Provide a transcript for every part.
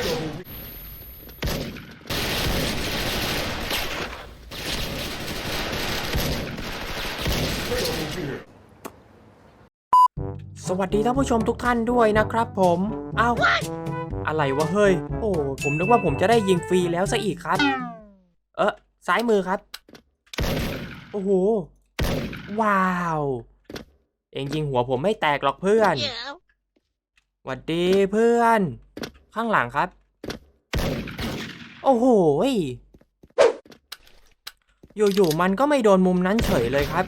สวัสดีท่านผู้ชมทุกท่านด้วยนะครับผมอ้าวอะไรวะเฮ้ย โอ้ ผมนึกว่าผมจะได้ยิงฟรีแล้วซะอีกครับ เออซ้ายมือครับ โอ้โห ว้าว เองยิงหัวผมไม่แตกหรอกเพื่อน Yeah. หวัดดีเพื่อน ข้างหลังครับ โอ้โหยอยู่ๆมันก็ไม่โดนมุมนั้นเฉยเลยครับ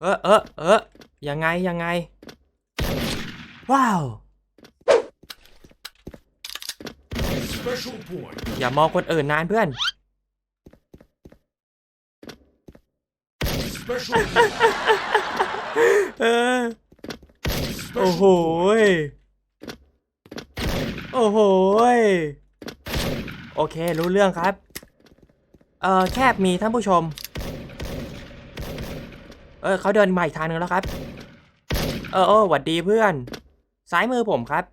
เออเออเออยังไงยังไง ว้าว Special point. อย่ามองคนอื่นนานเพื่อน Special point. เออ โอ้โหยโอ้โหยโอเค รู้เรื่องครับ เอ่อ แคบมีท่านผู้ชม เออเขาเดินมาอีกทางหนึงแล้วครับ เออเออหวัดดีเพื่อน ซ้ายมือผมครับ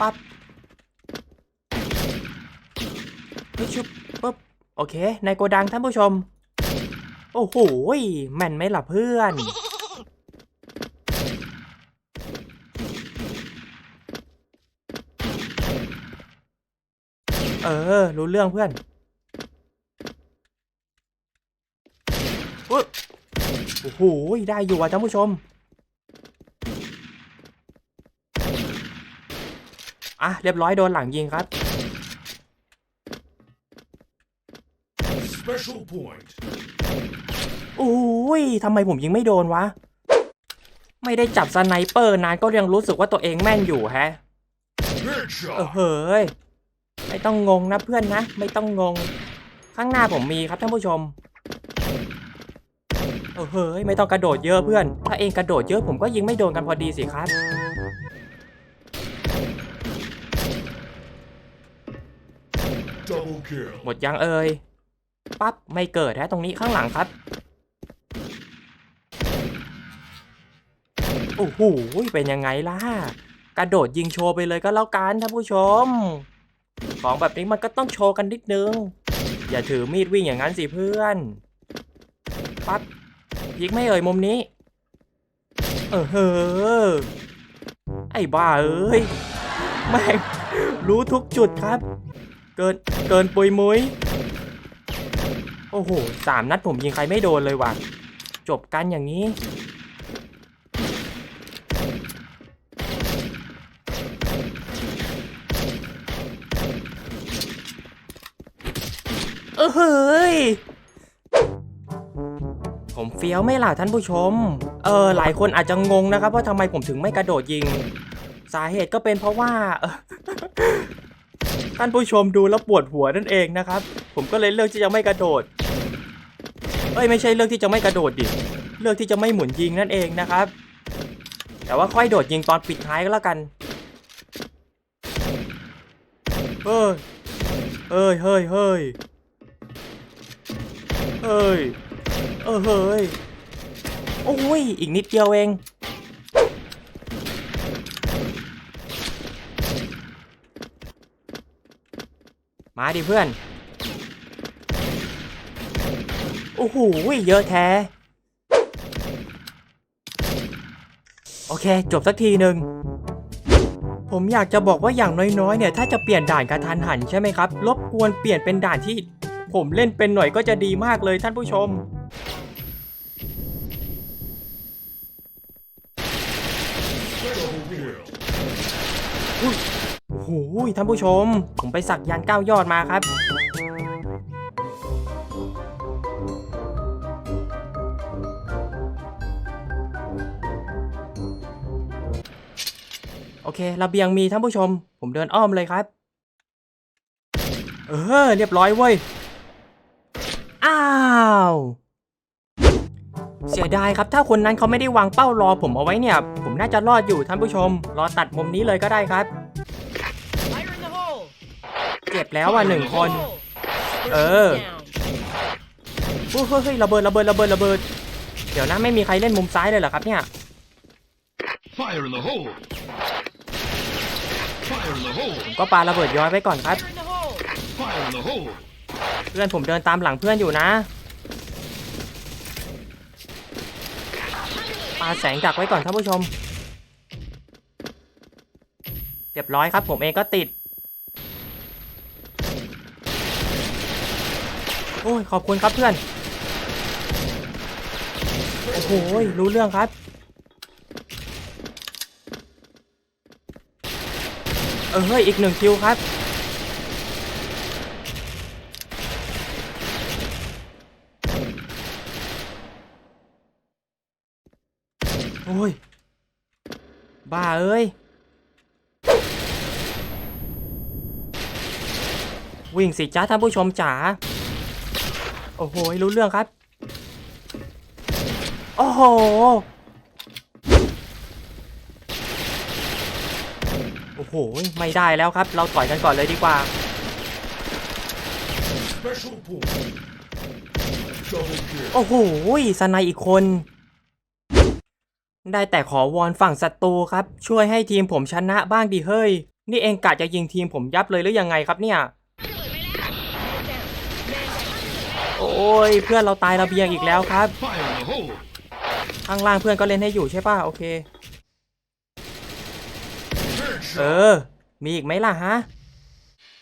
ปั๊บชุบปุ๊บ โอเค ในโกดังท่านผู้ชม โอ้โหแม่นไหมล่ะเพื่อน เออ รู้เรื่องเพื่อนโอ้โหได้อยู่อะท่านผู้ชม อะ เรียบร้อยโดนหลังยิงครับ Special point. โอ้ยทำไมผมยิงไม่โดนวะ ไม่ได้จับสไนเปอร์นานก็ยังรู้สึกว่าตัวเองแม่นอยู่แฮะเออ Headshot. เฮ้ยไม่ต้องงงนะเพื่อนนะ ไม่ต้องงง ข้างหน้าผมมีครับท่านผู้ชมเออเฮ้ยไม่ต้องกระโดดเยอะเพื่อน ถ้าเองกระโดดเยอะผมก็ยิงไม่โดนกันพอดีสิครับ Double kill. หมดยังเอ่ยปั๊บไม่เกิดฮะตรงนี้ข้างหลังครับ อ้โหเป็นยังไงล่ะ กระโดดยิงโชว์ไปเลยก็แล้วกันท่านผู้ชม ของแบบนี้มันก็ต้องโชว์กันนิดนึง อย่าถือมีดวิ่งอย่างนั้นสิเพื่อนปั๊บยิงไม่เอ่ยมุมนี้ เออเฮ้อไอ้บ้าเอ้ยแม่งรู้ทุกจุดครับ เกินเกินปุยมุยโอ้โหสามนัดผมยิงใครไม่โดนเลยว่ะ จบกันอย่างนี้ เออเฮ้ย ผมเฟี้ยวไม่ล่ะท่านผู้ชม เออหลายคนอาจจะงงนะครับว่าทำไมผมถึงไม่กระโดดยิง สาเหตุก็เป็นเพราะว่าท่านผู้ชมดูแล้วปวดหัวนั่นเองนะครับ ผมก็เลยเลือกที่จะไม่กระโดด เอ้ยไม่ใช่เลือกที่จะไม่กระโดดดิ เลือกที่จะไม่หมุนยิงนั่นเองนะครับ แต่ว่าค่อยโดดยิงตอนปิดท้ายก็แล้วกัน เฮ้ย เฮ้ย เฮ้ย เฮ้ย เฮ้ย เออเฮ้ย โอ้ย อีกนิดเดียวเอง มาดิเพื่อน โอ้โห เยอะแท้ โอเค จบสักทีหนึ่งผมอยากจะบอกว่าอย่างน้อยๆ เนี่ย ถ้าจะเปลี่ยนด่านกระทันหันใช่ไหมครับ รบกวนเปลี่ยนเป็นด่านที่ผมเล่นเป็นหน่อยก็จะดีมากเลยท่านผู้ชม โหท่านผู้ชม ผมไปสักยันต์เก้ายอดมาครับโอเคระเบียงมีท่านผู้ชม ผมเดินอ้อมเลยครับ เออ เรียบร้อยเว้ย อ้าว เสียดายครับ ถ้าคนนั้นเขาไม่ได้วางเป้ารอผมเอาไว้เนี่ย ผมน่าจะรอดอยู่ท่านผู้ชม รอตัดมุมนี้เลยก็ได้ครับ เจ็บแล้วอะหนึ่งคน Hole. Uh. Down. โอ้เฮ้ยเฮ้ยระเบิดระเบิดระเบิดระเบิด เดี๋ยวนะไม่มีใครเล่นมุมซ้ายเลยเหรอครับเนี่ย Fire in the hole! Fire in the hole! ผมก็ปาระเบิดย้อยไว้ก่อนครับ Fire in the hole! Fire in the hole! เพื่อนผมเดินตามหลังเพื่อนอยู่นะปาแสงดักไว้ก่อนท่านผู้ชม เรียบร้อยครับผมเองก็ติด โอ้ยขอบคุณครับเพื่อนโอ้โหรู้เรื่องครับเออเฮ้ยอีกหนึ่งคิวครับ โอ้ย บ้าเอ้ย วิ่งสิจ้าท่านผู้ชมจ๋า โอ้โหรู้เรื่องครับ โอ้โห โอ้โห ไม่ได้แล้วครับ เราต่อยกันก่อนเลยดีกว่า Special point. Double kill. โอ้โหสไนอีกคน ได้แต่ขอวอนฝั่งศัตรูครับ ช่วยให้ทีมผมชนะบ้างดิเฮ้ย นี่เองกะจะยิงทีมผมยับเลยหรือยังไงครับเนี่ย โอ้ ยเพื่อนเราตายระเบียงอีกแล้วครับ Fire in the hole! ข้างล่างเพื่อนก็เล่นให้อยู่ใช่ป่ะโอเค เอ Headshot! อมีอีกไหมล่ะฮะ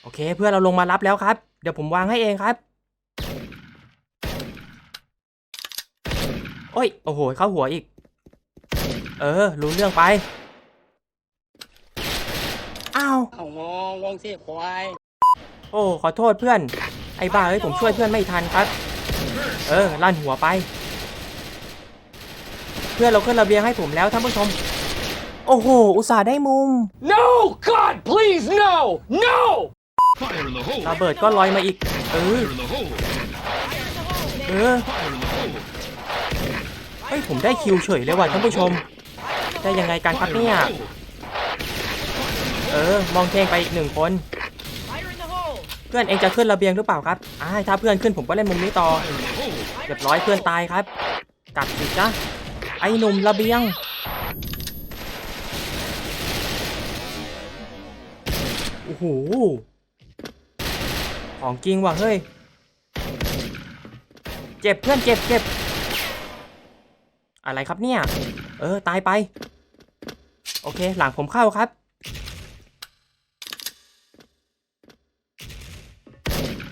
โอเคเพื่อนเราลงมารับแล้วครับ เดี๋ยวผมวางให้เองครับ โอ้ย โอ้โห เข้าหัวอีก เออ รู้เรื่องไป อ้าวเอางงงงสิควาย โอ้ ขอโทษเพื่อน ไอ้บ้าเอ้ย ผมช่วยเพื่อนไม่ทันครับ เออลั่นหัวไป เพื่อนเราขึ้นระเบียงให้ผมแล้วท่านผู้ชม โอ้โห อุตส่าห์ได้มุม No God please no no Fire in the hole! ระเบิดก็ลอยมาอีก เออ Fire in the hole! เออ Fire in the hole! เฮ้ยผมได้คิวเฉยเลยว่ะท่านผู้ชม ได้ยังไงกันครับ Fire in เนี่ย the hole! เออ มองเทงไปอีกหนึ่งคน Fire in the hole! เพื่อนเองจะขึ้นระเบียงหรือเปล่าครับอ่าถ้าเพื่อนขึ้นผมก็เล่นมุมนี้ต่อ รียบร้อยเพื่อนตายครับกลับสิจ้ะไอ้หนุ่มระเบียง โอ้โห ของจริงว่ะเฮ้ย เจ็บเพื่อนเจ็บเจ็บอะไรครับเนี่ย เออ ตายไป โอเค หลังผมเข้าครับ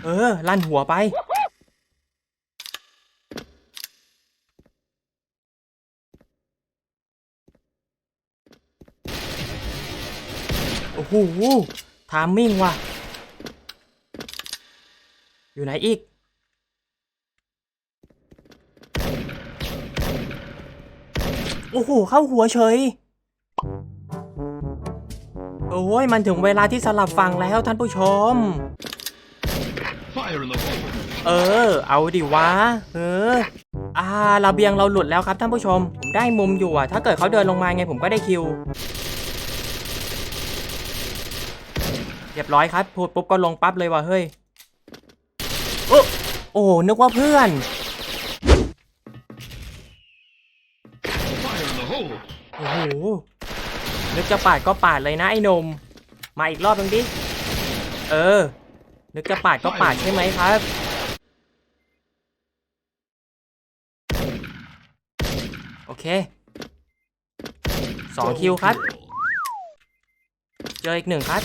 เออ ลั่นหัวไป อ้โหทามมิ่งว่ะ อยู่ไหนอีก โอ้โห เข้าหัวเฉย โอ้ย มันถึงเวลาที่สลับฝั่งแล้วท่านผู้ชม เออ เอาดิวะ เอออ่าระเบียงเราหลุดแล้วครับท่านผู้ชม ผมได้มุมอยู่อะถ้าเกิดเขาเดินลงมาไงผมก็ได้คิว เรียบร้อยครับพูดปุ๊บก็ลงปั๊บเลยว่ะเฮ้ยโอ้โอ้นึกว่าเพื่อนโอ้โหนึกจะปาดก็ปาดเลยนะไอ้นม มาอีกรอบนึงดิเออ นึกจะปาดก็ปาดใช่ไหมครับโอเคสองคิวครับ เจออีกหนึ่งครับ